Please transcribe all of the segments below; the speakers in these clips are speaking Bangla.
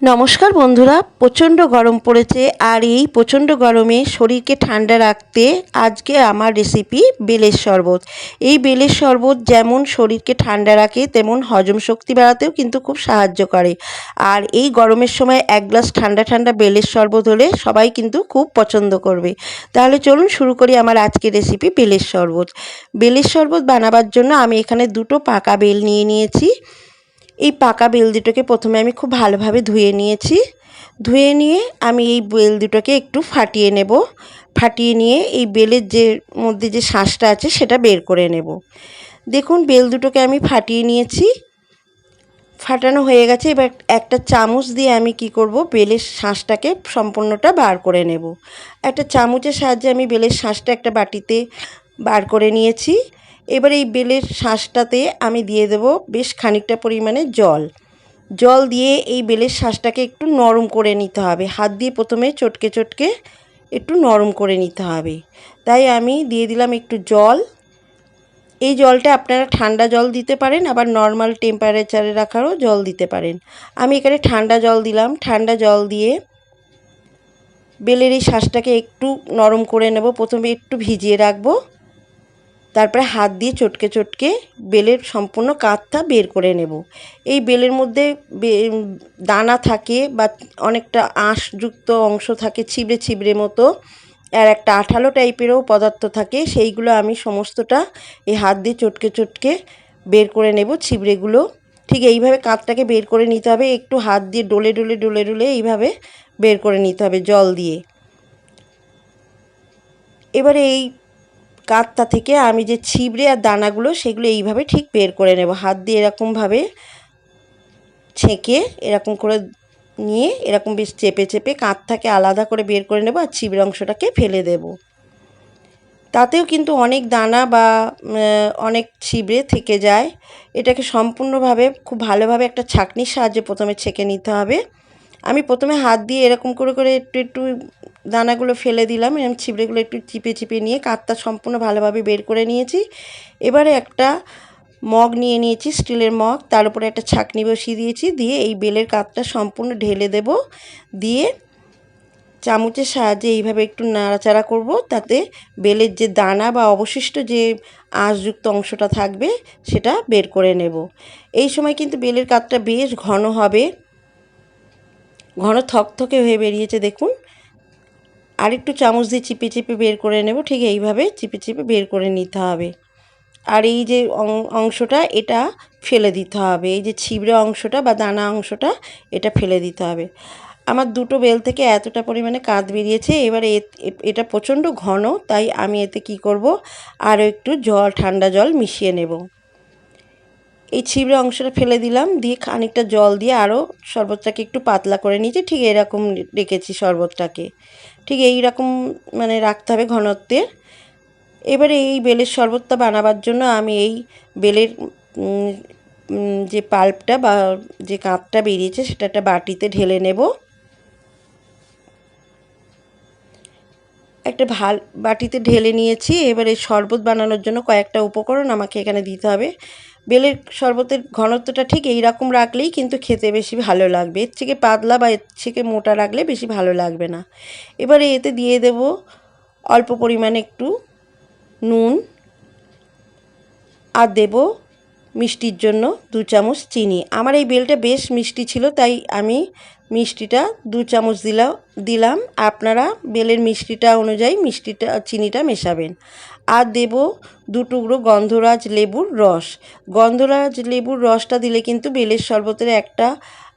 নমস্কার বন্ধুরা, প্রচণ্ড গরম পড়েছে আর এই প্রচণ্ড গরমে শরীরকে ঠান্ডা রাখতে আজকে আমার রেসিপি বেলের শরবত। এই বেলের শরবত যেমন শরীরকে ঠান্ডা রাখে, তেমন হজম শক্তি বাড়াতেও কিন্তু খুব সাহায্য করে। আর এই গরমের সময় এক গ্লাস ঠান্ডা ঠান্ডা বেলের শরবত হলে সবাই কিন্তু খুব পছন্দ করবে। তাহলে চলুন শুরু করি আমার আজকের রেসিপি বেলের শরবত। বেলের শরবত বানাবার জন্য আমি এখানে দুটো পাকা বেল নিয়ে নিয়েছি। এই পাকা বেল দুটোকে প্রথমে আমি খুব ভালোভাবে ধুয়ে নিয়েছি। ধুয়ে নিয়ে আমি এই বেল দুটোকে একটু ফাটিয়ে নেব। ফাটিয়ে নিয়ে এই বেলের যে মধ্যে যে শ্বাসটা আছে সেটা বের করে নেব। দেখুন, বেল দুটোকে আমি ফাটিয়ে নিয়েছি। ফাটানো হয়ে গেছে। এবার একটা চামচ দিয়ে আমি কি করব? বেলের শ্বাসটাকে সম্পূর্ণটা বার করে নেব। একটা চামচের সাহায্যে আমি বেলের শ্বাসটা একটা বাটিতে বার করে নিয়েছি। এবার এই বেলের শ্বাসটাতে আমি দিয়ে দেব বেশ খানিকটা পরিমাণে জল। জল দিয়ে এই বেলের শ্বাসটাকে একটু নরম করে নিতে হবে। হাত দিয়ে প্রথমে চটকে চটকে একটু নরম করে নিতে হবে। তাই আমি দিয়ে দিলাম একটু জল। এই জলটা আপনারা ঠান্ডা জল দিতে পারেন, আবার নর্মাল টেম্পারেচারে রাখারও জল দিতে পারেন। আমি এখানে ঠান্ডা জল দিলাম। ঠান্ডা জল দিয়ে বেলের এই শ্বাসটাকে একটু নরম করে নেব। প্রথমে একটু ভিজিয়ে রাখব। তারপরে হাত দিয়ে চটকে চটকে বেলের সম্পূর্ণ কাঠটা বের করে নেব। এই বেলের মধ্যে দানা থাকে বা অনেকটা আঁশযুক্ত অংশ থাকে ছিবড়ে ছিবড়ে মতো, আর একটা আঠালো টাইপেরও পদার্থ থাকে, সেইগুলো আমি সমস্তটা এই হাত দিয়ে চটকে চটকে বের করে নেব ছিবড়েগুলো। ঠিক এইভাবে কাঁধটাকে বের করে নিতে হবে, একটু হাত দিয়ে ডলে ডলে ডলে ডলে এইভাবে বের করে নিতে হবে জল দিয়ে। এবারে এই কাতটা থেকে আমি যে ছিবড়ে আর দানাগুলো, সেগুলো এইভাবে ঠিক বের করে নেব। হাত দিয়ে এরকমভাবে ছেঁকে এরকম করে নিয়ে এরকম বেশ চেপে চেপে কাঁধটাকে আলাদা করে বের করে নেব আর ছিবড়ে অংশটাকে ফেলে দেব। তাতেও কিন্তু অনেক দানা বা অনেক ছিবড়ে থেকে যায়। এটাকে সম্পূর্ণভাবে, খুব ভালোভাবে একটা ছাকনির সাহায্যে প্রথমে ছেঁকে নিতে হবে। আমি প্রথমে হাত দিয়ে এরকম করে করে একটু একটু দানাগুলো ফেলে দিলাম এরকম ছিপড়েগুলো একটু চিপে চিপে নিয়ে কাতটা সম্পূর্ণ ভালোভাবে বের করে নিয়েছি। এবারে একটা মগ নিয়ে নিয়েছি, স্টিলের মগ, তার উপরে একটা ছাকনি বসিয়ে দিয়েছি, দিয়ে এই বেলের কাতটা সম্পূর্ণ ঢেলে দেব। দিয়ে চামচের সাহায্যে এইভাবে একটু নাড়াচাড়া করব, তাতে বেলের যে দানা বা অবশিষ্ট যে আঁশযুক্ত অংশটা থাকবে, সেটা বের করে নেব। এই সময় কিন্তু বেলের কাতটা বেশ ঘন হবে। ঘন থকথকে হয়ে বেরিয়েছে, দেখুন। আর একটু চামচ দিয়ে চিপে চিপে বের করে নেব, ঠিক এইভাবে চিপে চিপে বের করে নিতে হবে। আর এই যে অংশটা, এটা ফেলে দিতে হবে। এই যে ছিবড়ে অংশটা বা দানা অংশটা, এটা ফেলে দিতে হবে। আমার দুটো বেল থেকে এতটা পরিমাণে কাঁধ বেরিয়েছে, এবারে এটা প্রচণ্ড ঘন, তাই আমি এতে কি করব? আরও একটু জল, ঠান্ডা জল মিশিয়ে নেব। এই ছিবড়ে অংশটা ফেলে দিলাম, দিয়ে খানিকটা জল দিয়ে আরও শরবতটাকে একটু পাতলা করে নিয়েছি। ঠিক এরকম রেখেছি শরবতটাকে। ঠিক এই রকম মানে রাখতে হবে ঘনত্বের এবারে এই বেলের শরবতটা বানাবার জন্য আমি এই বেলের যে পাল্পটা বা যে কাঁপটা বেরিয়েছে সেটা একটা বাটিতে ঢেলে নেব। একটা ভালো বাটিতে ঢেলে নিয়েছি। এবারে শরবত বানানোর জন্য কয়েকটা উপকরণ আমাকে এখানে দিতে হবে। বেলের শরবতের ঘনত্বটা ঠিক এই রকম রাখলেই কিন্তু খেতে বেশি ভালো লাগবে। এর থেকে পাতলা বা এর থেকে মোটা রাখলে বেশি ভালো লাগবে না। এবারে এতে দিয়ে দেব অল্প পরিমাণে একটু নুন আর দেব মিষ্টির জন্য দু চামচ চিনি। আমার এই বেলটা বেশ মিষ্টি ছিল, তাই আমি মিষ্টিটা দু চামচ দিলা দিলাম। আপনারা বেলের মিষ্টিটা অনুযায়ী মিষ্টিটা, চিনিটা মেশাবেন। আর দেব দু টুকরো গন্ধরাজ লেবুর রস। গন্ধরাজ লেবুর রসটা দিলে কিন্তু বেলের শরবতের একটা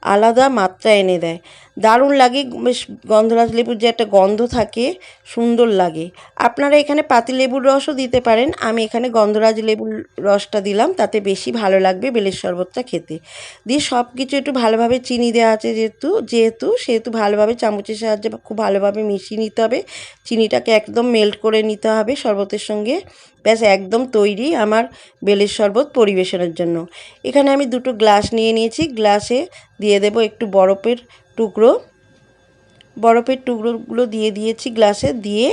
আলাদা মাত্রা এনে দেয়। দারুণ লাগে, বেশ গন্ধরাজ লেবুর যে একটা গন্ধ থাকে, সুন্দর লাগে। আপনারা এখানে পাতি লেবুর রসও দিতে পারেন। আমি এখানে গন্ধরাজ লেবুর রসটা দিলাম, তাতে বেশি ভালো লাগবে বেলের শরবতটা খেতে। দিয়ে সব কিছু একটু ভালোভাবে চিনি দেওয়া আছে যেহেতু যেহেতু, সেহেতু ভালোভাবে চামচের সাহায্যে খুব ভালোভাবে মিশিয়ে নিতে হবে। চিনিটাকে একদম মেল্ট করে নিতে হবে শরবতের সঙ্গে। ব্যাস, একদম তৈরি আমার বেলের শরবত পরিবেশনের জন্য। এখানে আমি দুটো গ্লাস নিয়ে নিয়েছি। গ্লাসে দিয়ে দেব একটু বরফের টুকরো। বরফের টুকরোগুলো দিয়ে দিয়েছি গ্লাসে। দিয়ে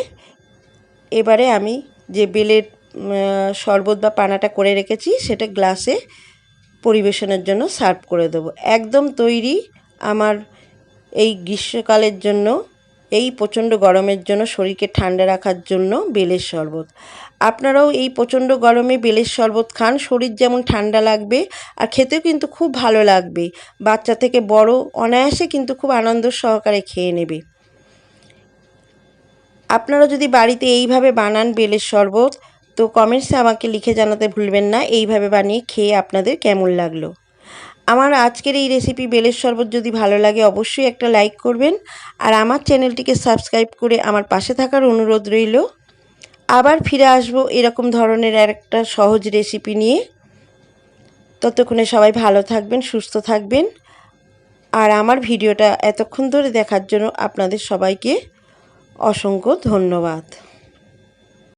এবারে আমি যে বেলের শরবত বা পানাটা করে রেখেছি, সেটা গ্লাসে পরিবেশনের জন্য সার্ভ করে দেবো। একদম তৈরি আমার এই গ্রীষ্মকালের জন্য এই প্রচণ্ড গরমের জন্য শরীরকে ঠান্ডা রাখার জন্য বেলের শরবত। আপনারাও এই প্রচণ্ড গরমে বেলের শরবত খান, শরীর যেমন ঠান্ডা লাগবে আর খেতেও কিন্তু খুব ভালো লাগবে। বাচ্চা থেকে বড় অনায়াসে কিন্তু খুব আনন্দ সহকারে খেয়ে নেবে। আপনারা যদি বাড়িতে এইভাবে বানান বেলের শরবত, তো কমেন্টসে আমাকে লিখে জানাতে ভুলবেন না, এইভাবে বানিয়ে খেয়ে আপনাদের কেমন লাগল? আমার আজকের এই রেসিপি বেলের শরবত যদি ভালো লাগে, অবশ্যই একটা লাইক করবেন আর আমার চ্যানেলটিকে সাবস্ক্রাইব করে আমার পাশে থাকার অনুরোধ রইল। আবার ফিরে আসব এরকম ধরনের একটা সহজ রেসিপি নিয়ে। ততক্ষণে সবাই ভালো থাকবেন, সুস্থ থাকবেন। আর আমার ভিডিওটা এতক্ষণ ধরে দেখার জন্য আপনাদের সবাইকে অসংখ্য ধন্যবাদ।